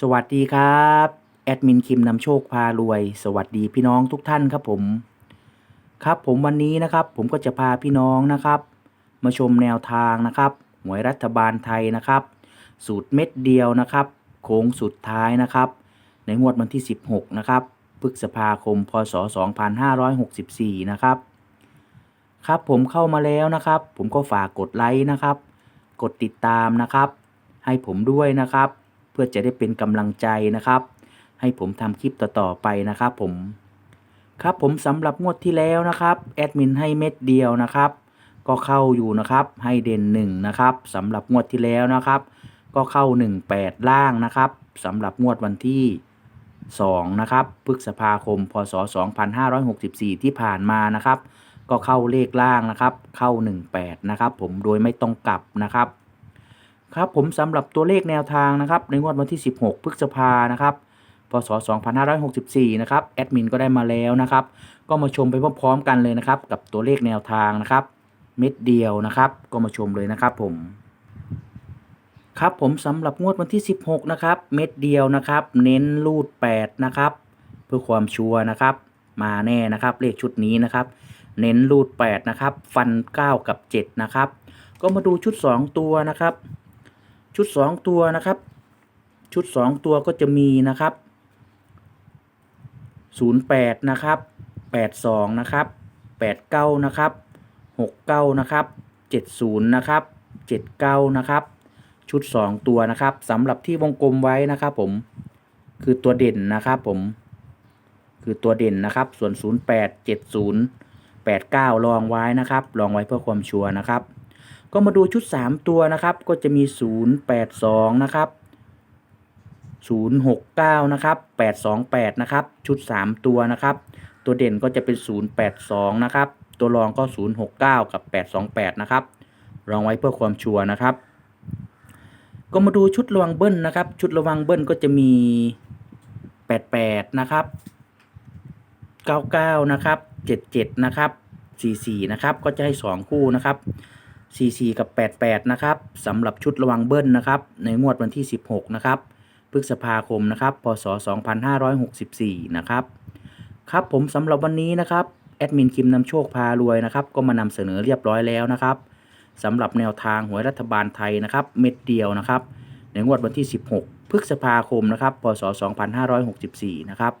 สวัสดีครับ แอดมินคิมนำโชคพารวย สวัสดีพี่น้องทุกท่านครับผม ครับผมวันนี้นะครับ ผมก็จะพาพี่น้องนะครับ มาชมแนวทางนะครับหวยรัฐบาลไทยนะครับ สูตรเม็ดเดียวนะครับ โค้งสุดท้ายนะครับ ในงวดวันที่ 16 นะครับพฤษภาคม พศ 2564 นะครับ ครับผมเข้ามาแล้วนะครับ ผมก็ฝากกดไลค์นะครับ กดติดตามนะครับ ให้ผมด้วยนะครับ เพื่อจะได้เป็นกำลังใจนะครับ ให้ผมทำคลิปต่อๆไปนะครับผมครับผมสำหรับงวดที่แล้วนะครับแอดมินให้เม็ดเดียวนะครับ ก็เข้าอยู่นะครับให้เด่น1นะครับสำหรับงวดที่แล้วนะครับ ก็เข้า 18 ล่างนะครับสำหรับงวดวันที่2นะครับพฤษภาคม พศ 2564 ที่ผ่านมานะครับ ก็เข้าเลขล่างนะครับ เข้า 18 นะครับ ผมโดยไม่ต้องกลับนะครับ ครับผมสำหรับตัวเลขแนวทางนะครับในงวดวันที่ 16 พฤษภานะครับพศ 2564 นะครับแอดมินก็ได้มาแล้วนะครับ ก็มาชมไปพร้อมๆกันเลยนะครับ กับตัวเลขแนวทางนะครับ เม็ดเดียวนะครับ ก็มาชมเลยนะครับผม ครับผมสำหรับงวดวันที่ 16 นะครับ เม็ดเดียวนะครับ เน้นรูด 8 นะครับ เพื่อความชัวร์นะครับ มาแน่นะครับเลขชุดนี้นะครับ เน้นรูด 8 นะครับ ฟัน 9 กับ 7 นะครับ ก็มาดูชุด 2 ตัวนะครับ ชุด 2 ตัวนะครับ ชุด 2 ตัวก็จะมีนะครับ 08 นะครับ 82 นะครับ 89 นะครับ 69 นะครับ 70 นะครับ 79 นะครับ ชุด 2 ตัวนะครับสำหรับที่วงกลมไว้นะครับผมคือตัวเด่นนะครับผมคือตัวเด่นนะครับ ส่วน 08 70 89 ลองไว้นะครับ ลองไว้เพื่อความชัวร์นะครับ ก็มาดูชุด 3 ตัวนะครับ ก็จะมี 082 นะครับ 069 นะครับ 828 นะครับ ชุด 3 ตัวนะครับ ตัวเด่นก็จะเป็น 082 นะครับ ตัวรองก็ 069 กับ 828 นะครับลองไว้เพื่อความชัวร์นะครับ ก็มาดูชุดระวังเบิ้ลนะครับ ชุดระวังเบิ้ลก็จะมี 88 นะครับ 99 นะครับ 77 นะครับ 44 นะครับ ก็จะให้ 2 คู่นะครับ 44 กับ 88 นะครับสำหรับชุดระวังเบิ้ลนะครับ ในงวดวันที่ 16 นะครับ พฤษภาคมนะครับ พศ 2564 นะครับ ครับผมสำหรับวันนี้นะครับ แอดมินคิมนำโชคพารวยนะครับ ก็มานำเสนอเรียบร้อยแล้วนะครับสำหรับแนวทางหวยรัฐบาลไทยนะครับ เม็ดเดียวนะครับ ในงวดวันที่ 16 พฤษภาคมนะครับ พศ 2564 นะครับ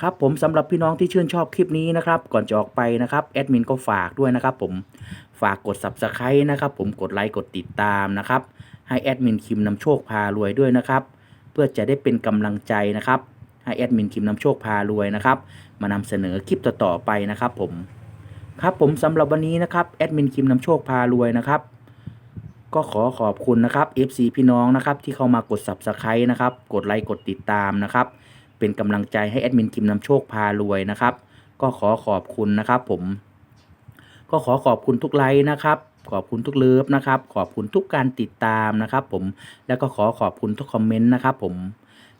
ครับผมสำหรับพี่น้องที่ชื่นชอบคลิปนี้นะครับก่อนจะออกไปนะครับแอดมินก็ฝากด้วยนะครับผมฝากกด subscribe นะครับผมกดไลค์กดติดตามนะครับให้แอดมินคิมนำโชคพารวยด้วยนะครับเพื่อจะได้เป็นกำลังใจนะครับให้แอดมินคิมนำโชคพารวยนะครับมานำเสนอคลิปต่อๆไปนะครับผมครับผมสำหรับวันนี้นะครับแอดมินคิมนำโชคพารวยนะครับก็ขอขอบคุณนะครับ FC พี่น้องนะครับที่เข้ามากด Subscribe นะครับกดไลค์กดติดตามนะครับ เป็นกำลังใจให้แอดมินคิมนำโชคพารวยนะครับ ก็ขอขอบคุณนะครับผม ก็ขอขอบคุณทุกไลค์นะครับ ขอบคุณทุกเลิฟนะครับ ขอบคุณทุกการติดตามนะครับ ผม แล้วก็ขอขอบคุณทุกคอมเมนต์นะครับ ผม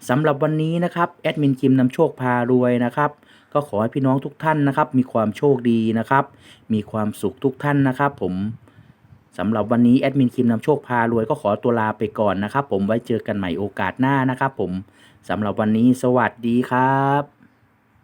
สำหรับวันนี้นะครับแอดมินคิมนำโชคพารวยนะครับก็ขอให้พี่น้องทุกท่านนะครับ มีความโชคดีนะครับ มีความสุขทุกท่านนะครับ ผม สำหรับวันนี้แอดมินคิมนำโชคพารวยก็ขอตัวลาไปก่อนนะครับผมไว้เจอกันใหม่โอกาสหน้านะครับผมสำหรับวันนี้สวัสดีครับ